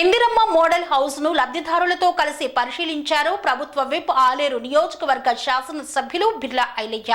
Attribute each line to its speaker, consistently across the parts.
Speaker 1: Indiramma model హౌస్ను లబ్ధిదారులతో కలిసి పరిశీలించారు. ప్రభుత్వ విప్ ఆలేరు నియోజకవర్గ శాసనసభ్యులు బిర్లా ఐలయ్య.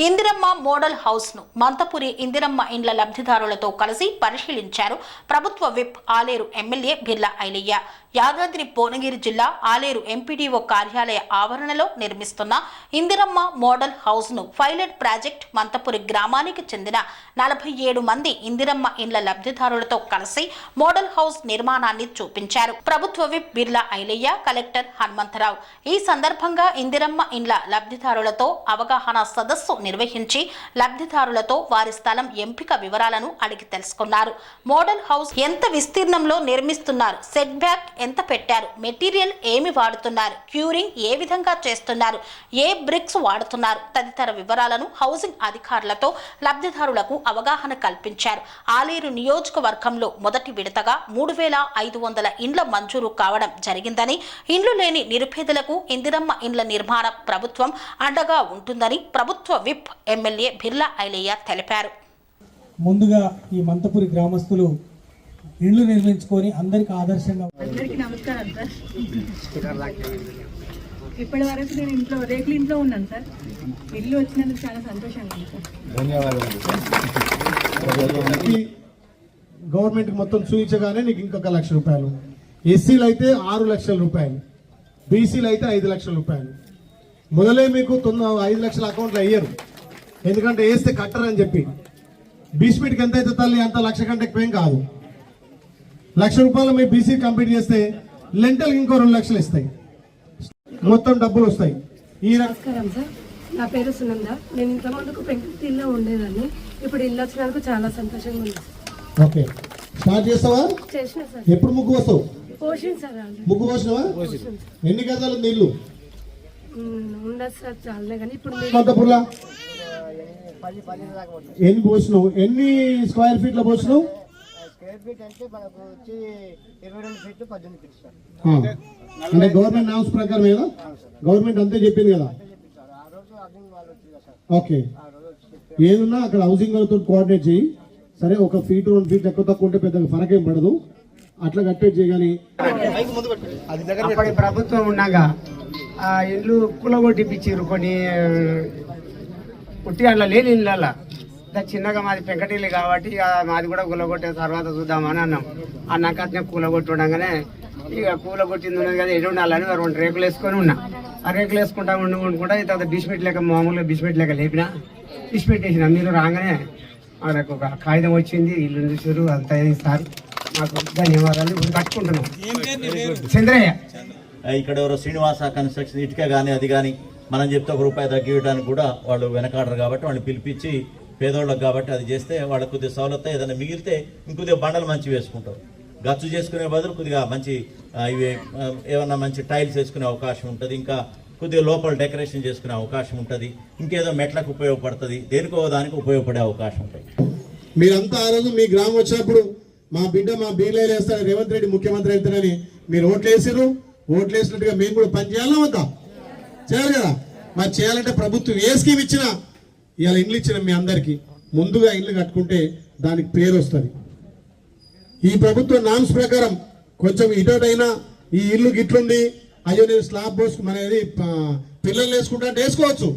Speaker 1: ఇందిరమ్మ మోడల్ హౌస్ను మంతపురి ఇందిరమ్మ ఇండ్ల లబ్ధిదారులతో కలిసి పరిశీలించారు. ప్రభుత్వ విప్ ఆలేరు ఎమ్మెల్యే బిర్లా ఐలయ్య. యాదాద్రి భువనగిరి జిల్లా ఆలేరు ఎంపీడీఓ కార్యాలయ ఆవరణలో నిర్మిస్తున్న ఇందిరమ్మ మోడల్ హౌస్ను పైలట్ ప్రాజెక్ట్ మంతపురి గ్రామానికి చెందిన నలభై ఏడు మంది ఇందిరమ్మ ఇండ్ల లబ్ధిదారులతో కలిసి మోడల్ హౌస్ నిర్మాణాన్ని చూపించారు. ప్రభుత్వ విప్ బిర్లా ఐలయ్య కలెక్టర్ హనుమంతరావు. ఈ సందర్భంగా ఇందిరమ్మ ఇండ్ల లబ్ధిదారులతో అవగాహన సదస్సు నిర్వహించి లబ్ధిదారులతో వారి స్థలం ఎంపిక వివరాలను అడిగి తెలుసుకున్నారు. మోడల్ హౌస్ ఎంత విస్తీర్ణంలో నిర్మిస్తున్నారు? సెట్ బ్యాక్ ఎంత పెట్టారు? మెటీరియల్ ఏమి వాడుతున్నారు? క్యూరింగ్ ఏ విధంగా చేస్తున్నారు? ఏ బ్రిక్స్ వాడుతున్నారు? తదితర వివరాలను హౌసింగ్ అధికారులతో లబ్ధిదారులకు అవగాహన కల్పించారు. ఆలేరు నియోజకవర్గంలో మొదటి విడతగా మూడు వేల ఐదు వందల ఇండ్ల మంజూరు కావడం జరిగిందని ఇండ్లు లేని నిరుపేదలకు ఇందిరమ్మ ఇండ్ల నిర్మాణ ప్రభుత్వం అండగా ఉంటుందని ప్రభుత్వ విప్ ఎమ్మెల్యే బిర్లా ఐలయ్య తెలిపారు.
Speaker 2: ముందుగా ఈ మంతపురి గ్రామస్తులు ఇళ్ళు నిర్మించుకొని అందరికి ఆదర్శంగా
Speaker 3: అందరికీ నమస్కారం సార్. ఇప్పటి వరకు నేను ఇంట్లో రేకుల ఇంట్లో ఉన్నాను సార్. ఇల్లు వచ్చినందుకు చాలా సంతోషంగా ఉంది సార్.
Speaker 4: గవర్నమెంట్ మొత్తం చూపించగానే నీకు ఇంకొక లక్ష రూపాయలు. ఎస్సీలు అయితే ఆరు లక్షల రూపాయలు. బీసీలు అయితే ఐదు లక్షల రూపాయలు. మొదలే మీకు తొమ్మిది ఐదు లక్షల అకౌంట్లు అయ్యారు ఎందుకంటే వేస్తే కట్టరని చెప్పి. బీస్పీట్కి ఎంత అయితే తల్లి అంత లక్ష కంటే ఎక్కువేం కాదు. లక్ష రూపాయలు మీ బీసీ కంప్లీట్ చేస్తే లెంటల్కి ఇంకో రెండు లక్షలు ఇస్తాయి. మొత్తం డబ్బులు వస్తాయి. ఈ
Speaker 5: నమస్కారం సార్. నా పేరు సునంద. నేను ఇంత ముందుకు పెంకుటిల్లో ఉండేదాన్ని. ఇప్పుడు ఇల్లు వచ్చినందుకు చాలా సంతోషంగా ఉంది.
Speaker 4: ఓకే. స్టార్ట్ చేస్తావా?
Speaker 5: చేసిన సార్.
Speaker 4: ఎప్పుడు ముగ్గు వస్తావు
Speaker 5: పోషణ సార్.
Speaker 4: ముగ్గు పోసినవా? ఎన్ని గజాలు ఉంది ఇల్లు?
Speaker 5: ఉండదు సార్ చాలే కానీ ఇప్పుడు
Speaker 4: ఎన్ని పోసినావు? ఎన్ని స్క్వేర్ ఫీట్ల పోసినావు?
Speaker 6: స్క్వేర్ ఫీట్ అంటే
Speaker 4: గవర్నమెంట్ నామ్స్ ప్రకారం కదా గవర్నమెంట్ అంతే చెప్పింది కదా?
Speaker 6: సార్. ఆ రోజు అగ్ని వాళ్ళు వచ్చింది సార్?
Speaker 4: ఓకే. ఏదున్నా అక్కడ హౌసింగ్ వాళ్ళతో కోఆర్డినేట్ చేయి. సరే ఒక ఫీట్ రెండు ఫీట్ ఎక్కువ తక్కువ ఉంటే పెద్దగా ఫరకేం పడదు. అట్లా కట్టేట్ చేయగాని
Speaker 6: ప్రభుత్వం ఉండగా ఆ ఇల్లు కులగొట్టిపించారు కొన్ని పుట్టి అట్లా లేని ఇళ్ళ చిన్నగా మాది పెంకటిల్లు కాబట్టి ఇక మాది కూడా కూలగొట్టే తర్వాత చూద్దామని అన్నాం. అన్నాక అట్నే కూలగొట్టి ఉండగానే ఇక కూలగొట్టింది ఉన్నది కదా ఎటు ఉండాలని రెండు రేకులు వేసుకొని ఉన్నా. ఆ రేకులు వేసుకుంటా ఉండి ఉండుకుంటా ఈ తర్వాత బిస్మెట్ లేక మామూలుగా బిస్మెట్ లేక లేపిన బిస్మెట్ వేసిన. మీరు రాగానే మనకు ఒక కాగితం వచ్చింది ఇల్లు చూసారు అంతా సార్ మాకు ధన్యవాదాలు. కట్టుకుంటున్నాం. చంద్రయ్య.
Speaker 7: ఇక్కడ ఎవరో శ్రీనివాస కన్స్ట్రక్షన్ ఇటుక కానీ అది కానీ మనం చెప్తే ఒక రూపాయి తగ్గివ్వడానికి కూడా వాళ్ళు వెనకాడరు కాబట్టి వాళ్ళని పిలిపించి పేదోళ్ళకి కాబట్టి అది చేస్తే వాళ్ళకి కొద్దిగా సౌలత ఏదైనా మిగిలితే ఇంకొద్దిగా బండలు మంచి వేసుకుంటారు. గచ్చు చేసుకునే బదులు కొద్దిగా మంచి ఇవి ఏమన్నా మంచి టైల్స్ వేసుకునే అవకాశం ఉంటుంది. ఇంకా కొద్దిగా లోపల డెకరేషన్ చేసుకునే అవకాశం ఉంటుంది. ఇంకేదో మెట్లకు ఉపయోగపడుతుంది. దేనికో దానికి ఉపయోగపడే అవకాశం ఉంటుంది
Speaker 4: మీరంతా ఆ రోజు మీ గ్రామం వచ్చినప్పుడు మా బిడ్డ మా బీలే వేస్తాడు రేవంత్ రెడ్డి ముఖ్యమంత్రి అవుతారని మీరు ఓట్లు వేసారు ఓట్లు వేసినట్టుగా మేము కూడా పని చేయాలా వద్దా? చేయాలి కదా. మరి చేయాలంటే ప్రభుత్వం ఏ స్కీమ్ ఇచ్చినా ఇవాళ ఇండ్లు ఇచ్చిన మీ అందరికీ ముందుగా ఇల్లు కట్టుకుంటే దానికి పేరు వస్తుంది. ఈ ప్రభుత్వ నామ్స్ ప్రకారం కొంచెం ఇటోటైనా ఈ ఇల్లు గిట్లుంది అయ్యో నేను స్లాబ్ పోసుకు మనది పిల్లలు వేసుకుంటా అంటే వేసుకోవచ్చు.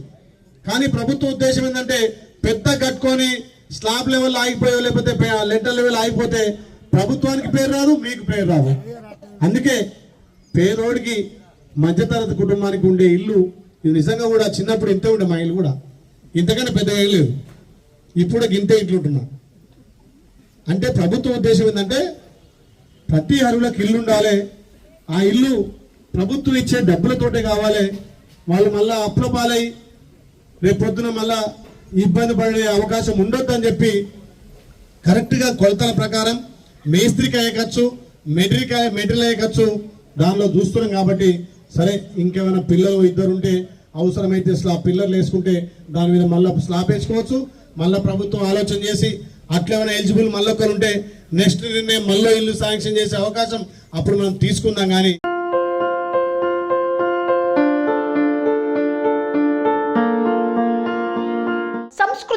Speaker 4: కానీ ప్రభుత్వ ఉద్దేశం ఏంటంటే పెద్ద కట్టుకొని స్లాబ్ లెవెల్ ఆగిపోయో లేకపోతే లెటర్ లెవెల్ ఆగిపోతే ప్రభుత్వానికి పేరు రాదు మీకు పేరు రాదు. అందుకే పేదోడికి మధ్యతరగతి కుటుంబానికి ఉండే ఇల్లు ఇది నిజంగా కూడా చిన్నప్పుడు ఇంతే ఉండే మా ఇల్లు కూడా. ఇంతకన్నా పెద్దగా లేదు. ఇప్పుడు ఇంతే ఇట్లు ఉంటున్నా. అంటే ప్రభుత్వ ఉద్దేశం ఏంటంటే ప్రతి అరువులకు ఇల్లు ఉండాలి. ఆ ఇల్లు ప్రభుత్వం ఇచ్చే డబ్బులతోటే కావాలి. వాళ్ళు మళ్ళీ అప్పుల పాలై రేపు పొద్దున మళ్ళా ఇబ్బంది పడే అవకాశం ఉండొద్దు అని చెప్పి కరెక్ట్గా కొలతల ప్రకారం మేస్త్రికి అయ్యే ఖర్చు మెటీరియల్ మెటీరియల్ అయ్యే ఖర్చు దానిలో చూస్తున్నాం కాబట్టి సరే ఇంకేమైనా పిల్లలు ఇద్దరు ఉంటే అవసరమైతే స్లాబ్ పిల్లర్లు వేసుకుంటే దాని మీద మళ్ళీ స్లాబ్ వేసుకోవచ్చు. మళ్ళీ ప్రభుత్వం ఆలోచన చేసి అట్లేమైనా ఎలిజిబుల్ మళ్ళీ ఒకరు ఉంటే నెక్స్ట్ నిర్ణయం మళ్ళీ ఇల్లు శాంక్షన్ చేసే అవకాశం అప్పుడు మనం తీసుకుందాం కానీ